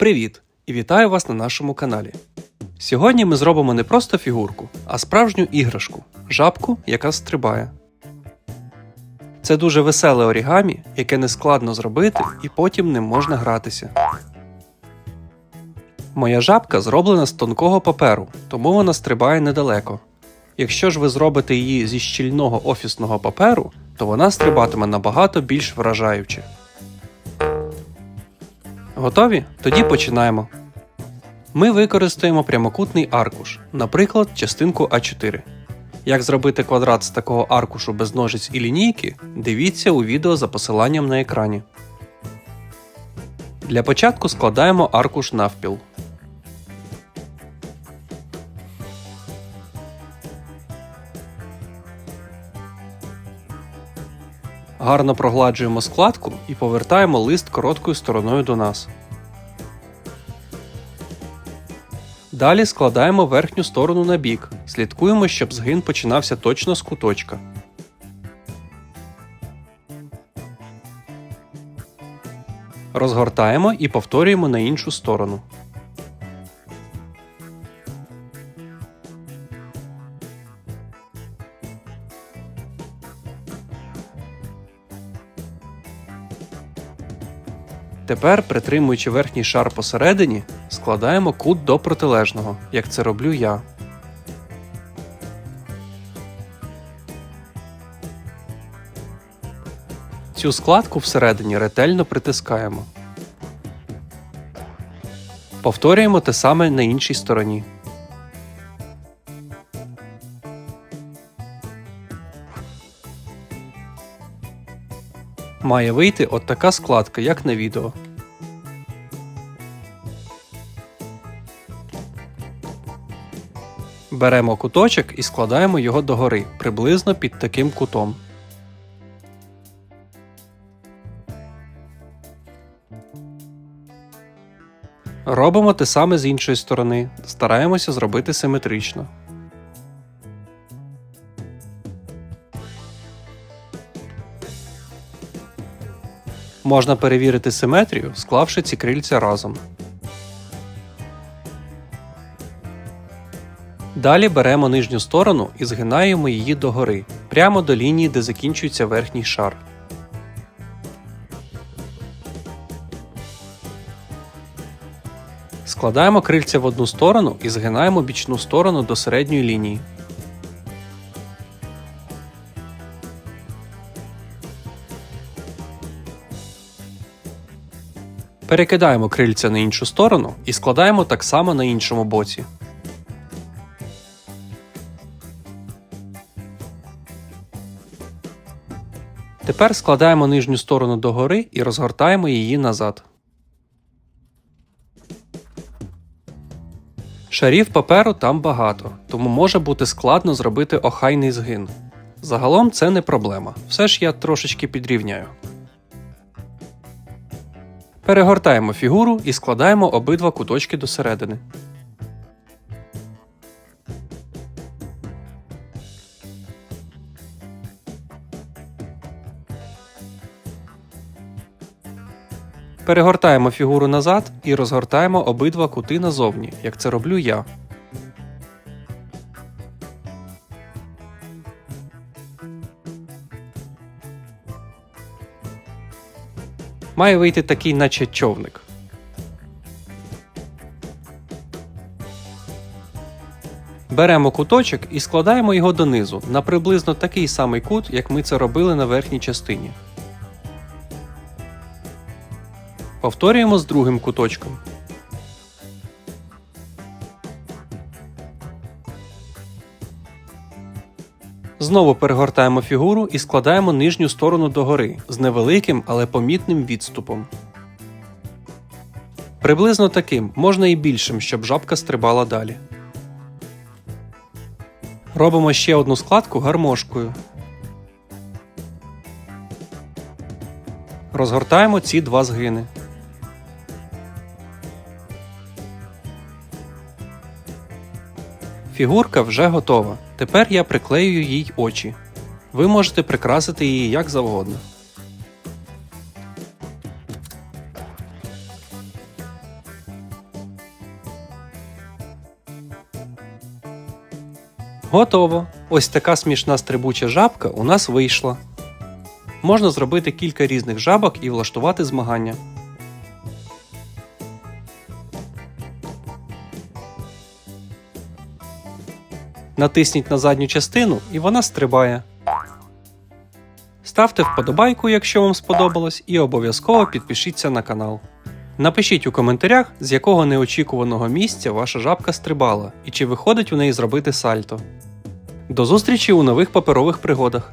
Привіт! І вітаю вас на нашому каналі. Сьогодні ми зробимо не просто фігурку, а справжню іграшку жабку, яка стрибає. Це дуже веселе орігамі, яке не складно зробити і потім ним можна гратися. Моя жабка зроблена з тонкого паперу, тому вона стрибає недалеко. Якщо ж ви зробите її зі щільного офісного паперу, то вона стрибатиме набагато більш вражаюче. Готові? Тоді починаємо. Ми використаємо прямокутний аркуш, наприклад, частинку А4. Як зробити квадрат з такого аркушу без ножиць і лінійки, дивіться у відео за посиланням на екрані. Для початку складаємо аркуш навпіл. Гарно прогладжуємо складку і повертаємо лист короткою стороною до нас. Далі складаємо верхню сторону на бік. Слідкуємо, щоб згин починався точно з куточка. Розгортаємо і повторюємо на іншу сторону. Тепер, притримуючи верхній шар посередині, складаємо кут до протилежного, як це роблю я. Цю складку всередині ретельно притискаємо. Повторюємо те саме на іншій стороні. Має вийти от така складка, як на відео. Беремо куточок і складаємо його догори приблизно під таким кутом. Робимо те саме з іншої сторони. Стараємося зробити симетрично. Можна перевірити симетрію, склавши ці крильця разом. Далі беремо нижню сторону і згинаємо її догори, прямо до лінії, де закінчується верхній шар. Складаємо крильця в одну сторону і згинаємо бічну сторону до середньої лінії. Перекидаємо крильця на іншу сторону і складаємо так само на іншому боці. Тепер складаємо нижню сторону догори і розгортаємо її назад. Шарів паперу там багато, тому може бути складно зробити охайний згин. Загалом це не проблема, все ж я трошечки підрівняю. Перегортаємо фігуру і складаємо обидва куточки до середини. Перегортаємо фігуру назад і розгортаємо обидва кути назовні, як це роблю я. Має вийти такий, наче човник. Беремо куточок і складаємо його донизу на приблизно такий самий кут, як ми це робили на верхній частині. Повторюємо з другим куточком. Знову перегортаємо фігуру і складаємо нижню сторону догори з невеликим, але помітним відступом. Приблизно таким, можна і більшим, щоб жабка стрибала далі. Робимо ще одну складку гармошкою. Розгортаємо ці два згини. Фігурка вже готова. Тепер я приклею їй очі. Ви можете прикрасити її як завгодно. Готово! Ось така смішна стрибуча жабка у нас вийшла. Можна зробити кілька різних жабок і влаштувати змагання. Натисніть на задню частину і вона стрибає. Ставте вподобайку, якщо вам сподобалось, і обов'язково підпишіться на канал. Напишіть у коментарях, з якого неочікуваного місця ваша жабка стрибала і чи виходить у неї зробити сальто. До зустрічі у нових паперових пригодах!